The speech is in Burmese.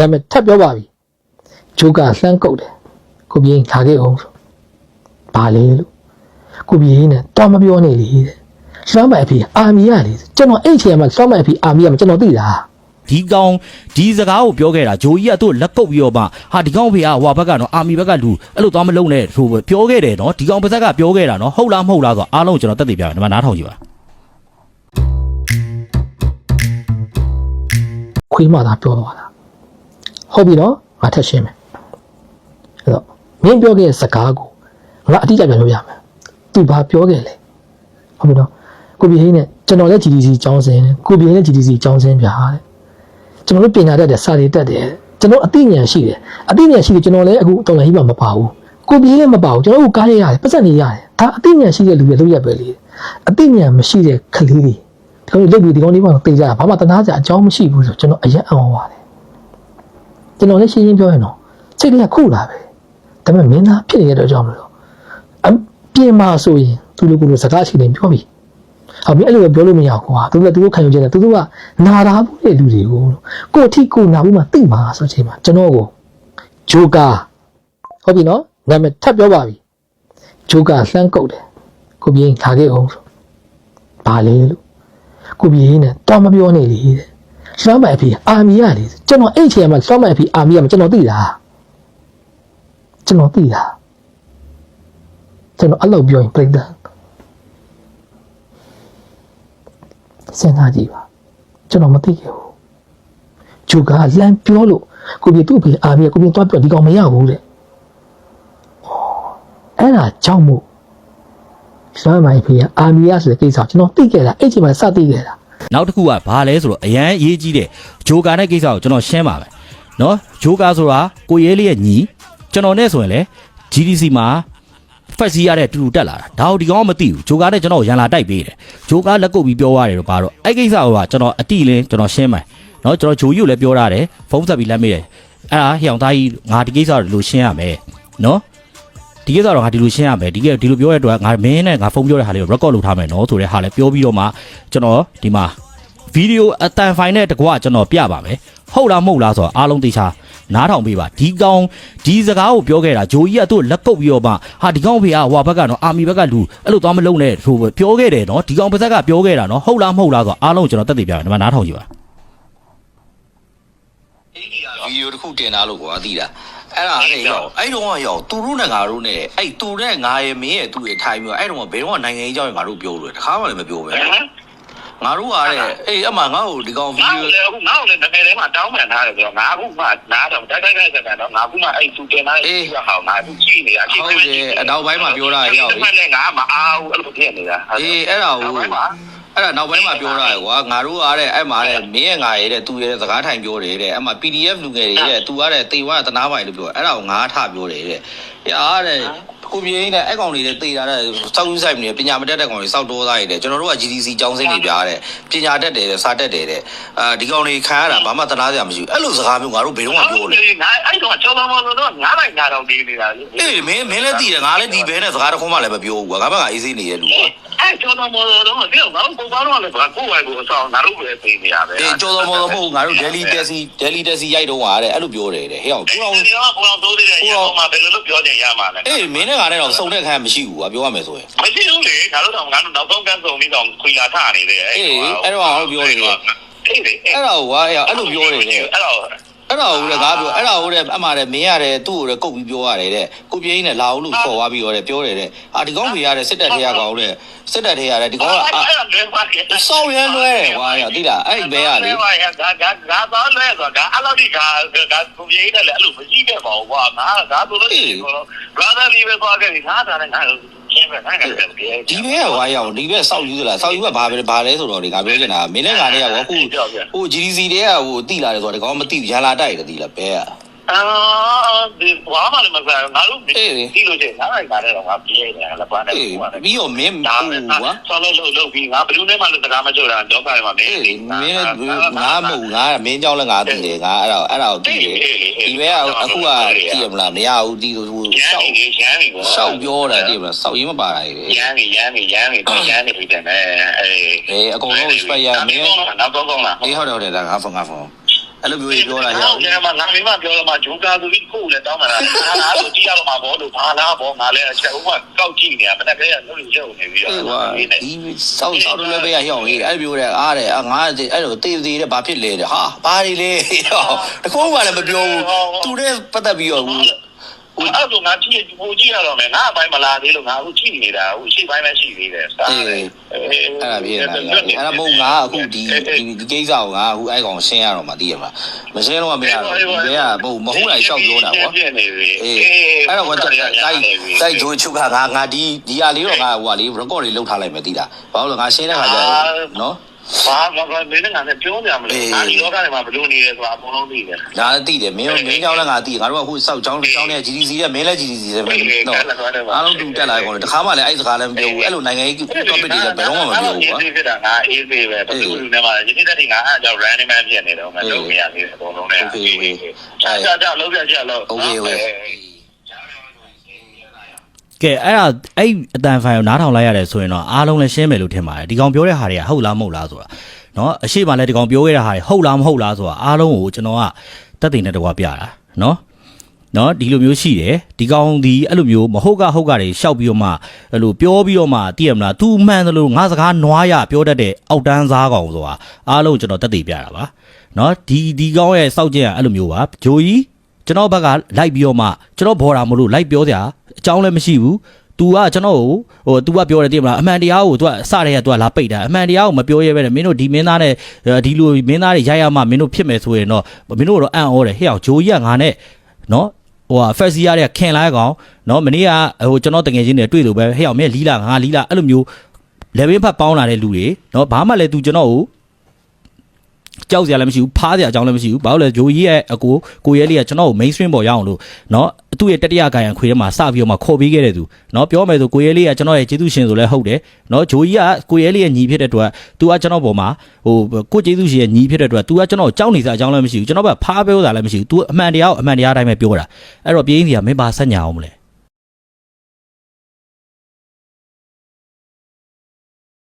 နာမည်ထပ်ပြောပါပြီဂျိုကာလှမ်းကုတ်တယ်ကိုပြင်းလာခဲ့အောင်ဆိုဘာလဲလို့ကိုပြင်းနဲ့တော့မပြောနေလေတဲ့လွမ်းမိုက်အဖေအာမီရလေကျွန်တော်အဲ့ချိန်မှာလွမ်းမိုက်အဖေအာမီရမှာကျွန်တော်သိတာဒီကောင်ဒီစကားကိုပြောခဲ့တာဂျိုကြီးကသူ့ကိုလက်ကုပ်ပြီးတော့မှဟာဒီကောင်ဖေကဟွာဘက်ကတော့အာမီဘက်ကလူအဲ့လိုသွားမလုံးနဲ့ဆိုပြောခဲ့တယ်နော်ဒီကောင်ပါဇက်ကပြောခဲ့တာနော်ဟုတ်လားမဟုတ်လားဆိုတော့အားလုံးကျွန်တော်တက်တည်ပြမယ်ဒီမှာနားထောင်ကြည့်ပါခွေးမသာပြောသွားတာ ဟုတ်ပြီနော်ငါထက်ရှင်းမယ်အဲ့တော့မင်းပြောခဲ့တဲ့စကားကိုငါအတိအကျပြန်ပြောပြမယ်သူဘာပြောခဲ့လဲဟုတ်ပြီနော်ကိုပြင်းနဲ့ကျွန်တော်လည်း GDC ကျောင်းစင်းကိုပြင်းလည်း GDC ကျောင်းစင်းပြာတဲ့ကျွန်တော်တို့ပညာတတ်တယ်စာတွေတတ်တယ်ကျွန်တော်အသိဉာဏ်ရှိတယ်အသိဉာဏ်ရှိတယ်ကျွန်တော်လည်းအခုတော်လိုင်းကြီးမှာမပါဘူးကိုပြင်းလည်းမပါဘူးကျွန်တော်တို့ကားရရတယ်ပတ်စံနေရတယ်ဒါအသိဉာဏ်ရှိတဲ့လူတွေလုပ်ရပဲလေအသိဉာဏ်မရှိတဲ့ကလေးတွေဒီကောင်တွေလုပ်ပြီးဒီကောင်တွေကတော့တေးကြတာဘာမှတနာကြအကြောင်းမရှိဘူးဆိုကျွန်တော်အရက်အောင်ပါတယ် ကျွန်တော်လည်းရှင်းရှင်းပြောရင်တော့စိတ်ကခုလာပဲဒါပေမဲ့မင်းသားဖြစ်နေတဲ့အတွက်ကြောင့်မလို့အပြင်မှာဆိုရင်သူတို့ကစကားရှိနေပြောပြီဟောမင်းအဲ့လိုပြောလို့မရဘူးကွာသူကသူတို့ခံယူချက်တယ်သူတို့ကနာတာဘူးတဲ့လူတွေကိုကိုအထိကိုနာဘူးမှသိမှာဆိုချိန်မှာကျွန်တော်ကိုဂျိုကာဟုတ်ပြီနော်နာမည်ထပ်ပြောပါပြီဂျိုကာလှမ်းကုတ်တယ်ကိုပြင်းလာခဲ့အောင်ဆိုဘာလဲလို့ကိုပြင်းနဲ့တော့မပြောနေလေတဲ့ လွမ်းမိုက်အဖေအာမီရလေကျွန်တော်အဲ့ချိန်မှာလွမ်းမိုက်အဖေအာမီရမှာကျွန်တော်သိတာကျွန်တော်သိတာကျွန်တော်အဲ့လိုပြောရင်ပြိတ္တာစဉ်းစားကြည့်ပါကျွန်တော်မသိခဲ့ဘူးဂျိုကာလမ်းပြောလို့ကိုပြသူ့အဖေအာမီရကိုပြတော့ပြောဒီကောင်မရဘူးတဲ့အဲ့ဒါကြောင့်မို့လွမ်းမိုက်အဖေအာမီရဆိုတဲ့ကိစ္စကိုကျွန်တော်သိခဲ့တာအဲ့ချိန်မှာစသိခဲ့တာ နောက်တစ်ခုကဘာလဲဆိုတော့အရန်အရေးကြီးတယ်ဂျိုကာနဲ့ကိစ္စကိုကျွန်တော်ရှင်းပါမယ်နော်ဂျိုကာဆိုတာကိုရဲလေးရဲ့ညီကျွန်တော်နဲ့ဆိုရင်လေ GDC မှာဖက်စီရတဲ့တူတူတက်လာတာဒါကိုဒီကောင်ကမသိဘူးဂျိုကာနဲ့ကျွန်တော်ရန်လာတိုက်ပေးတယ်ဂျိုကာလက်ကုပ်ပြီးပြောရတယ်တော့ဘာတော့အဲ့ကိစ္စကကျွန်တော်အတိလင်းကျွန်တော်ရှင်းမယ်နော်ကျွန်တော်ဂျိုကြီးကိုလည်းပြောရတယ်ဖုန်းဆက်ပြီးလက်မေးတယ်အဲ့ဒါဟျောင်သားကြီးငါဒီကိစ္စကိုဒီလိုရှင်းရမယ်နော် ဒီကိစ္စတော့ငါဒီလိုရှင်းရမယ်ဒီကဒီလိုပြောရတဲ့အတွက်ငါမင်းနဲ့ငါဖုန်းပြောတဲ့ဟာလေးကို record လုပ်ထားမယ်နော်ဆိုတဲ့ဟာလေးပြောပြီးတော့မှကျွန်တော်ဒီမှာဗီဒီယိုအတန်ဖိုင်နဲ့တကွကျွန်တော်ပြပါမယ်ဟုတ်လားမဟုတ်လားဆိုတော့အားလုံးသိချာနားထောင်ပေးပါဒီကောင်ဒီစကားကိုပြောခဲ့တာဂျိုကြီးကသူ့ကိုလက်ကုပ်ပြီးတော့မှဟာဒီကောင်ဖေကဟွာဘက်ကတော့အာမီဘက်ကလူအဲ့လိုသွားမလုံးနဲ့ဆိုပြောခဲ့တယ်နော်ဒီကောင်ပါဇက်ကပြောခဲ့တာနော်ဟုတ်လားမဟုတ်လားဆိုတော့အားလုံးကျွန်တော်တက်တည်ပြမယ်ဒီမှာနားထောင်ကြည့်ပါဗီ ဒီယိုတစ်ခုတင်လာလို့ကွာသိတာအဲ့ဒါအဲ့ရောက်အဲ့တော့ရောက်သူတို့နဲ့ငါတို့နဲ့အဲ့သူနဲ့ငါရဲ့မင်းရဲ့သူ့ရဲ့ထိုင်ပြီးအဲ့တော့ဘယ်တော့နိုင်ငံရေးကြောင်းငါတို့ပြောလို့တခါမှလည်းမပြောပဲငါတို့ကတဲ့အေးအမှငါ့ကိုဒီကောင်ဗီငါ့ဒီကိုယိုလည်းအခုငါ့ကိုလည်းတကယ်တည်းမှတောင်းပန်ထားတယ်ဆိုတော့ငါအခုမှနားတော့တိုက်တိုက်တိုက်တိုက်တော့ငါအခုမှအဲ့သူတင်လာတဲ့ဟာငါအခုကြည့်နေတာဟုတ်တယ်အနောက်ပိုင်းမှာပြောတာရောက်ဒီမှလည်းငါမအားဘူးအဲ့လိုဖြစ်နေတာအေးအဲ့ဒါကို အဲ့ဒါနောက်ပိုင်းမှာပြောတာကွာငါတို့ကတဲ့အဲ့မှာတဲ့မင်းရဲ့ငါရဲ့တဲ့သူရဲ့စကားထိုင်ပြောတယ်တဲ့အဲ့မှာ PDF လူငယ်တွေတဲ့သူကတဲ့တေဝါတနာပိုင်လို့ပြောအဲ့ဒါကိုငါထပြောတယ်တဲ့ဟာတဲ့ကိုပြင်းနဲ့အဲ့ကောင်တွေတဲ့တေတာတဲ့စောက်ယူဆိုင်နေပညာမတတ်တဲ့ကောင်တွေစောက်တိုးသားရတဲ့ကျွန်တော်တို့က GDC ကျောင်းစင်းတွေပြားတဲ့ပညာတတ်တယ်တဲ့စာတတ်တယ်တဲ့အာဒီကောင်တွေခံရတာဘာမှတနာစရာမရှိဘူးအဲ့လိုစကားမျိုးငါတို့ဘယ်တော့မှပြောလို့ငါအဲ့တော့ကျောင်းတော်မလို့တော့ငါလိုက်ငါတော့ဒီနေတာလေအေးမင်းမင်းလည်းတည်တယ်ငါလည်းဒီဘဲနဲ့စကားတစ်ခုမှလည်းမပြောဘူးကွာငါဘက်ကအေးစေးနေတဲ့လူကွာ အဲ့ကျောင်းတော်မလို့တော့ဒီတော့ငါတို့ပုံပါတော့လည်းဘာကိုယ်ဝိုင်ကိုအဆောင်ငါတို့ပဲပြင်နေရပဲအေးကြော်တော်မော်တော်မဟုတ်ငါတို့ Delhi Taxi Delhi Taxi ရိုက်တော့ဟာတဲ့အဲ့လိုပြောတယ်တဲ့ဟဲ့အောင်ကိုအောင်ဒီတော့ကိုအောင်တိုးနေတဲ့ရအောင်မှာဘယ်လိုလုပ်ပြောကြရမှာလဲအေးမင်းနဲ့ငါနဲ့တော့စုံတဲ့ခန်းမရှိဘူးကွာပြောရမယ်ဆိုရင်မရှိဘူးလေငါတို့တော့ငါတို့နောက်ဆုံးကန်းစုံပြီးတော့ခွေလာထနေတယ်အေးအဲ့တော့ဟောပြောနေတယ်အေးလေအဲ့ဒါကွာအဲ့အဲ့လိုပြောနေတယ်အဲ့တော့ အဲ့ဒါဟုတ်တယ်ငါပြောအဲ့ဒါဟုတ်တယ်အမှားတယ်မင်းရတယ်သူ့ကိုလည်းကုတ်ပြီးပြောရတယ်တဲ့ကိုပြင်းနဲ့လာအောင်လို့ခေါ်သွားပြီးတော့တဲ့ပြောတယ်တဲ့အာဒီကောင်းဖေရတဲ့စစ်တပ်ထဲရကောင်တဲ့စစ်တပ်ထဲရတဲ့ဒီကောင်ကအဲ့ဒါလွဲပါ့စောက်ရမ်းလွဲတယ်ကွာရသိလားအဲ့ဘဲရလေငါငါငါတော့လဲဆိုတော့အဲ့လိုဒီကငါကိုပြေးတယ်လေအဲ့လိုမရှိခဲ့ပါဘူးကွာငါငါဆိုလို့ရှိရင် brother လေးပဲသွားခဲ့ပြီငါတာနဲ့ငါ ရှင်းပဲငါကလည်းပြေးဒီဘဲကဝါရအောင်ဒီဘဲစောက်ယူသလားစောက်ယူကဘာပဲဘာလဲဆိုတော့ဒီငါပြောချင်တာမင်းနဲ့ငါနဲ့ကဟိုဟို GDC တွေကဟိုတိလာတယ်ဆိုတော့ဒီကောင်မသိရန်လာတိုက်တယ်တိလားဘဲက အာဒီဘာမှလည်းမစားငါတို့ဒီလိုချင်ငါလိုက်တာလည်းတော့ငါပြေးတယ်လည်းပါနေအေးကွာပြီးတော့မင်းဒါဟိုနဲ့ကွာဆောင်းလို့လို့လို့ပြီးငါဘယ်သူနဲ့မှလည်းစကားမကြိုတာတော့ကြရမှာမင်းအေးလေမင်းငါမဟုတ်ငါမင်းကြောင်းလည်းငါသိတယ်ငါအဲ့ဒါအဲ့ဒါကိုသိတယ်ဒီဘဲကအခုကသိရမလားမရဘူးဒီလိုဟိုရစောန်က်နေရန်နေစောက်ပြောတာသိရမလားစောက်ရင်းမပါတာလေရန်နေရန်နေရန်နေရန်နေပြီးတယ်အဲအေးအကုန်လုံး respect ရမင်းနောက်တော့ကောင်းလားအေးဟုတ်တယ်ဟုတ်တယ်ဒါငါဖုန်းငါဖုန်း အဲ့လိုမျိုးကြီးပြောတာဟဲ့ဟုတ်တယ်မှာငါမိမပြောတော့မှဂျိုကာဆိုပြီးကိုယ်လည်းတောင်းမှလားငါဆိုကြည့်ရတော့မှာဘောလို့ဘာလားဘောငါလည်းအချက်ဥပကောက်ကြည့်နေရမနေ့ကလည်းလုံးရုပ်နေပြီးတော့အေးကွာဒီစောက်စောက်လည်းပဲရဟောင်းကြီးအဲ့လိုပြောတဲ့အားတဲ့ငါအဲ့လိုတေးသေးတဲ့ဘာဖြစ်လဲတဲ့ဟာဘာတွေလဲတခုမှလည်းမပြောဘူးသူနဲ့ပတ်သက်ပြီးတော့ အဲ့တော့ငါကြည့်ဟိုကြည့်ရတော့မယ်ငါအပိုင်းမလာသေးလို့ငါအခုကြည့်နေတာဟိုရှေ့ပိုင်းပဲရှိသေးတယ်စားတယ်အဲ့ဒါပြည့်နေတာအဲ့ဒါမဟုတ်ငါအခုဒီဒီကိစ္စကိုငါအခုအဲ့ကောင်ရှင်းရတော့မှသိရမှာမရှင်းတော့မရတော့ဒီဘက်ကမဟုတ်မဟုတ်လိုက်လျှောက်ပြောတာကွာပြည့်နေပြီအေးအဲ့တော့ကွာတိုက်တိုက်ဂျိုးချုပ်ကငါငါဒီဒီဟာလေးတော့ငါဟိုဟာလေး record လေးလုပ်ထားလိုက်မယ်သိလားဘာလို့လဲငါရှင်းတဲ့ခါကျနော် ဘာဘာဘာမင်းနဲ့ငါနဲ့ပြောကြမလို့ငါဒီလောကထဲမှာဘယ်လိုနေလဲဆိုတာအကုန်လုံးသိတယ်ဒါသိတယ်မင်းတို့မင်းကြောင်းလည်းငါသိငါတို့ကဟိုစောက်ကြောင်းကြောင်းနဲ့ GDC တဲ့မင်းလည်း GDC တဲ့ပဲနော်အားလုံးတူတက်လာကုန်တယ်တခါမှလည်းအဲ့စကားလည်းမပြောဘူးအဲ့လိုနိုင်ငံရေး topic တွေကဘယ်တော့မှမပြောဘူးကွာဖြစ်တာငါအေးသေးပဲဘယ်သူနဲ့မှဒီနေ့တည်းငါအားကြောင့် random ဖြစ်နေတော့ငါလုပ်မရသေးဘူးအကုန်လုံးနဲ့အေးအေးအေးဒါကြောင့်လုံးပြချက်လုံး Okay okay ကဲအဲ့ဒါအဲ့အတန်ဖိုင်ကိုနားထောင်လိုက်ရတယ်ဆိုရင်တော့အားလုံးလည်းရှင်းမယ်လို့ထင်ပါတယ်ဒီကောင်ပြောတဲ့ဟာတွေကဟုတ်လားမဟုတ်လားဆိုတာနော်အရှိမလည်းဒီကောင်ပြောခဲ့တဲ့ဟာတွေဟုတ်လားမဟုတ်လားဆိုတာအားလုံးကိုကျွန်တော်ကတက်သိနေတော့ပြတာနော်နော်ဒီလိုမျိုးရှိတယ်ဒီကောင်ဒီအဲ့လိုမျိုးမဟုတ်ကဟုတ်ကတွေရှောက်ပြီးတော့မှအဲ့လိုပြောပြီးတော့မှသိရမလား तू မှန်တယ်လို့ငါစကားနွားရပြောတတ်တဲ့အောက်တန်းစားကောင်ဆိုတာအားလုံးကျွန်တော်တက်သိပြတာပါနော်ဒီဒီကောင်ရဲ့စောက်ကျင်ကအဲ့လိုမျိုးပါဂျိုကြီးကျွန်တော်ဘက်ကလိုက်ပြီးတော့မှကျွန်တော်ဘော်တာမလို့လိုက်ပြောစရာ အကြောင်းလည်းမရှိဘူး तू ကကျွန်တော်ကိုဟို तू ကပြောတယ်သိမလားအမှန်တရားကို तू ကစတဲ့က तू ကလာပိတ်တာအမှန်တရားကိုမပြောရဲပဲနဲ့မင်းတို့ဒီမင်းသားနဲ့ဒီလိုမင်းသားတွေရိုက်ရမှမင်းတို့ဖြစ်မယ်ဆိုရင်တော့မင်းတို့တော့အံ့ဩတယ်ဟဲ့အောင်ဂျိုကြီးကငါနဲ့နော်ဟိုဟာဖက်စီရတဲ့ခင်လိုက်ကောင်နော်မနေ့ကဟိုကျွန်တော်တငယ်ချင်းတွေတွေ့လို့ပဲဟဲ့အောင်မင်းလီလာငါလီလာအဲ့လိုမျိုး level ဖတ်ပေါင်းလာတဲ့လူတွေနော်ဘာမှလည်း तू ကျွန်တော်ကို ကြောက်စရာလည်းမရှိဘူးဖားစရာအကြောင်းလည်းမရှိဘူးဘာလို့လဲဂျိုကြီးရဲ့အကိုကိုရဲလေးကကျွန်တော်ကို mainstream ပေါ်ရအောင်လို့နော်သူ့ရဲ့တတိယကာယံခွေထဲမှာစပြီးတော့မှခေါ်ပေးခဲ့တဲ့သူနော်ပြောမယ်ဆိုကိုရဲလေးကကျွန်တော်ရဲ့ကျေးဇူးရှင်ဆိုလဲဟုတ်တယ်နော်ဂျိုကြီးကကိုရဲလေးရဲ့ညီဖြစ်တဲ့အတွက် तू ကကျွန်တော်ပေါ်မှာဟိုကိုကျေးဇူးရှင်ရဲ့ညီဖြစ်တဲ့အတွက် तू ကကျွန်တော်ကိုကြောက်နေစရာအကြောင်းလည်းမရှိဘူးကျွန်တော်ကဖားပြောတာလည်းမရှိဘူး तू အမှန်တရားကိုအမှန်တရားအတိုင်းပဲပြောတာအဲ့တော့ပြင်းစီကမင်းပါဆက်ညာအောင်မလဲ